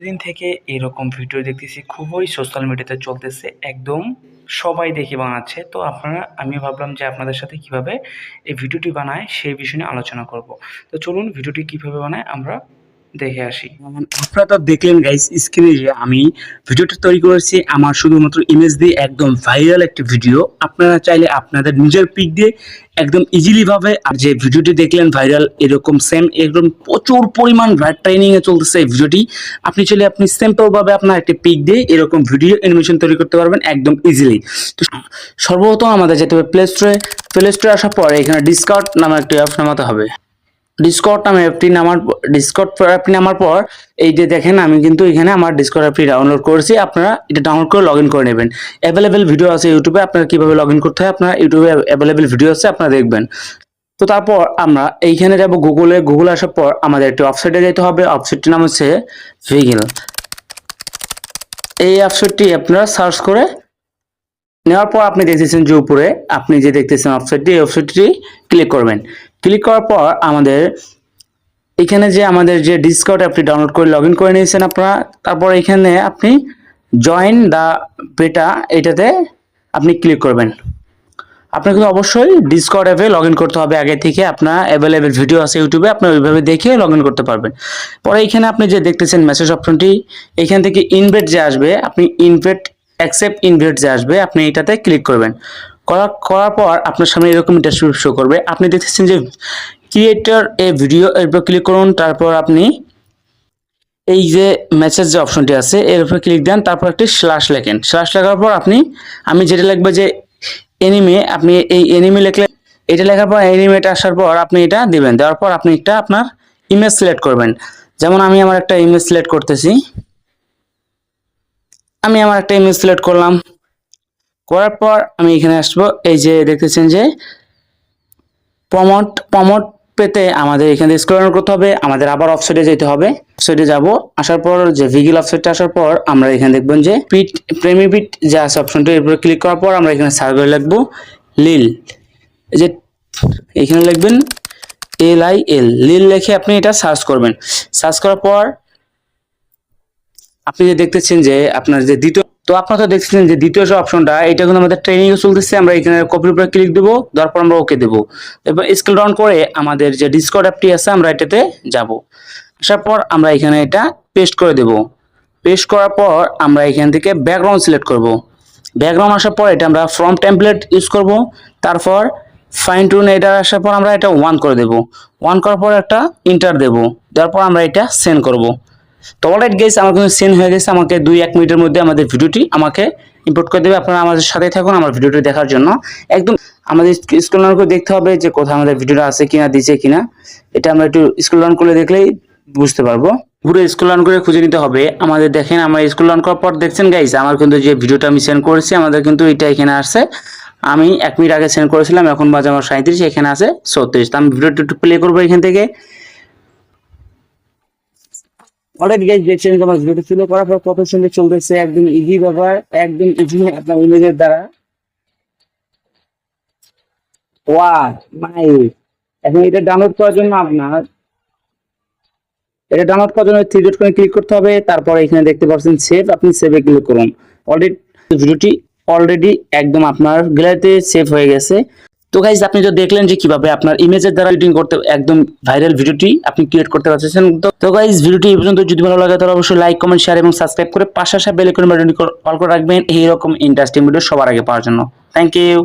দিন থেকে এরকম ভিডিও দেখতেছি, খুবই সোশ্যাল মিডিয়াতে চলতেছে, একদম সবাই দেখে বানাচ্ছে। তো আপনারা, আমি ভাবলাম যে আপনাদের সাথে কীভাবে এই ভিডিওটি বানায়, সেই বিষয় নিয়ে আলোচনা করব। তো চলুন, ভিডিওটি কীভাবে বানায়, আমরা দেখে আসি। আপনারা তো দেখলেন গাইস স্ক্রিনে যে আমি ভিডিওটা তৈরি করেছি, আমার শুধুমাত্র ইমেজ দিয়ে একদম ভাইরাল একটা ভিডিও আপনারা চাইলে আপনাদের নিজের পিক দিয়ে একদম ইজিলি ভাবে আর যে ভিডিওটি দেখলেন ভাইরাল এরকম সেম একদম প্রচুর পরিমাণ ট্রেনিং এ চলতেছে এই ভিডিওটি আপনি চাইলে আপনি সিম্পল ভাবে আপনার একটি পিক দিয়ে এরকম ভিডিও অ্যানিমেশন তৈরি করতে পারবেন একদম ইজিলি তো সর্বপ্রথম আমাদের যেতে হবে প্লে স্টোরে প্লে স্টোরে আসার পর এখানে ডিসকাউন্ট নামে একটি অ্যাপ নামাতে হবে। ডিসকর্ড নামে অ্যাপটি নামার ডিসকর্ড অ্যাপটি নামার পর এই যে দেখেন, আমি কিন্তু এখানে আমার ডিসকর্ড অ্যাপটি ডাউনলোড করেছি। আপনারা এটা ডাউনলোড করে লগ করে নেবেন। অ্যাভেলেবেল ভিডিও আছে ইউটিউবে আপনারা কীভাবে লগ করতে হয়, আপনারা ইউটিউবে অ্যাভেলেবেল ভিডিও আছে, আপনারা দেখবেন। তো তারপর আমরা এইখানে যাব গুগলে গুগল আসার পর আমাদের একটি ওয়েবসাইটে যেতে হবে। ওয়েবসাইটটির নাম হচ্ছে ভিগিল এই ওয়েবসাইটটি আপনারা সার্চ করে নেওয়ার পর আপনি দেখতেছেন যে উপরে, আপনি যে দেখতেছেন ওয়েবসাইটটি এই ওয়েবসাইটটি ক্লিক করবেন। ক্লিক করার পর আমাদের এখানে যে আমাদের যে ডিসকাউন্ট অ্যাপটি ডাউনলোড করে লগ করে নিয়েছেন আপনারা, তারপর এখানে আপনি জয়েন দ্য বেটা এটাতে আপনি ক্লিক করবেন। আপনাকে অবশ্যই ডিসকর্ড অ্যাপে লগ করতে হবে। আগে থেকে আপনার অ্যাভেলেবেল ভিডিও আছে ইউটিউবে আপনি ওইভাবে দেখে লগ করতে পারবেন। পরে এখানে আপনি যে দেখতেছেন মেসেজ অপশনটি এখান থেকে ইনভেট যে আসবে, আপনি ইনভেট অ্যাকসেপ্ট ইনভেট যে আসবে, আপনি এটাতে ক্লিক করবেন। করার করার পর আপনার সামনে এরকম ইন্টারভিউ শো করবে। আপনি দেখতেছেন যে ক্রিয়েটর এ ভিডিও এর উপর ক্লিক করুন, তারপর আপনি এই যে মেসেজ যে অপশনটি আছে, এর উপর ক্লিক দেন, তারপর একটি স্ল্যাশ লেখেন। স্ল্যাশ লেখার পর আপনি, আমি যেটা লিখব যে এনিমে আপনি এই এনিমে লিখলে, এটা লেখার পর এনিমেটা আসার পর আপনি এটা দিবেন। দেওয়ার পর আপনি একটা আপনার ইমেজ সিলেক্ট করবেন। যেমন আমি আমার একটা ইমেজ সিলেক্ট করতেছি। আমি আমার একটা ইমেজ সিলেক্ট করলাম। করার পর আমি এখানে আসব। এই যে দেখতেছেন যে প্রমোট প্রমোট পেতে আমাদের এখানে স্ক্রল করতে হবে। আমাদের আবার অফসাইডে যেতে হবে। অফসাইডে যাব। আসার পর যে ভিগিল অফসাইডে আসার পর আমরা এখানে দেখবেন যে পিট প্রেমি পিট যে আছে অপশনটা এর উপরে ক্লিক করার পর আমরা এখানে সার্ভে লিখব। লিল এই যে এখানে লিখবেন এল আই এল লিল লিখে আপনি এটা সার্চ করবেন। সার্চ করার পর আপনি যে দেখতেছেন যে আপনার যে দ্বিতীয় তো আপনারা তো দেখছেন যে দ্বিতীয় যে অপশনটা এটা কিন্তু আমাদের ট্রেনিং চলতেছে। আমরা এখানে কপির উপরে ক্লিক দেবো তারপর আমরা ওকে দেবো। এবার স্কেল ডাউন করে আমাদের যে ডিসকর্ড অ্যাপটি আছে, আমরা এটাতে যাব। আসার পর আমরা এখানে এটা পেস্ট করে দেব। পেস্ট করার পর আমরা এখান থেকে ব্যাকগ্রাউন্ড সিলেক্ট করব। ব্যাকগ্রাউন্ড আসার পর এটা আমরা ফ্রম টেমপ্লেট ইউজ করব। তারপর ফাইন টুন এটা আসার পর আমরা এটা ওয়ান করে দেব। ওয়ান করার পর একটা ইন্টার দেব। দেওয়ার পর আমরা এটা সেন্ড করব। তো অলরাইট গেস আমার কিন্তু সেন্ড হয়ে গেছে, আমাকে দুই, এক মিনিটের মধ্যে আমাদের ভিডিওটি আমাকে ইম্পোর্ট করে দেবে। আপনারা আমাদের সাথে থাকুন আমার ভিডিওটি দেখার জন্য। একদম আমাদের স্কুল রান করে দেখতে হবে যে কোথায় আমাদের ভিডিওটা আছে কিনা, দিছে কিনা। এটা আমরা একটু স্কুল রান করে দেখলেই বুঝতে পারব। পুরো স্কুল রান করে খুঁজে নিতে হবে। আমাদের দেখেন, আমরা স্কুল রান করার পর দেখছেন গাইস আমার কিন্তু যে ভিডিওটা আমি সেন্ড করেছি, আমাদের কিন্তু এটা এখানে আসছে। আমি এক মিনিট আগে সেন্ড করেছিলাম, এখন বাজে আমার সাঁত্রিশ এখানে আছে ছত্রিশ। তো আমি ভিডিওটা একটু প্লে করব এখান থেকে। অলরেডি গাইজ দেখছেন করার পর কত সুন্দর চলতেছে, একদম ইজি ব্যাপার, একদম ইজি আপনার ইমেজের দ্বারা। ওয়া মাই এখন এটা ডাউনলোড করার জন্য আপনার, এটা ডাউনলোড করার জন্য থ্রি ডট ক্লিক করতে হবে, তারপর এখানে দেখতে পাচ্ছেন সেভ আপনি সেভে ক্লিক করুন। অলরেডি ভিডিওটি অলরেডি একদম আপনার গ্যালারিতে সেভ হয়ে গেছে। তো গাইজ আপনি তো দেখলেন যে কীভাবে আপনার ইমেজের দ্বারা এডিটিং করতে, একদম ভাইরাল ভিডিওটি আপনি ক্রিয়েট করতে পারছেন তো- গাইজ ভিডিওটি এই পর্যন্ত। যদি ভালো লাগে, তাহলে অবশ্যই লাইক কমেন্ট শেয়ার এবং সাবস্ক্রাইব করে পাশাপাশি বেল বাটনটি অল করে রাখবেন। এইরকম ইন্টারেস্টিং ভিডিও সবার আগে পাওয়ার জন্য। Thank you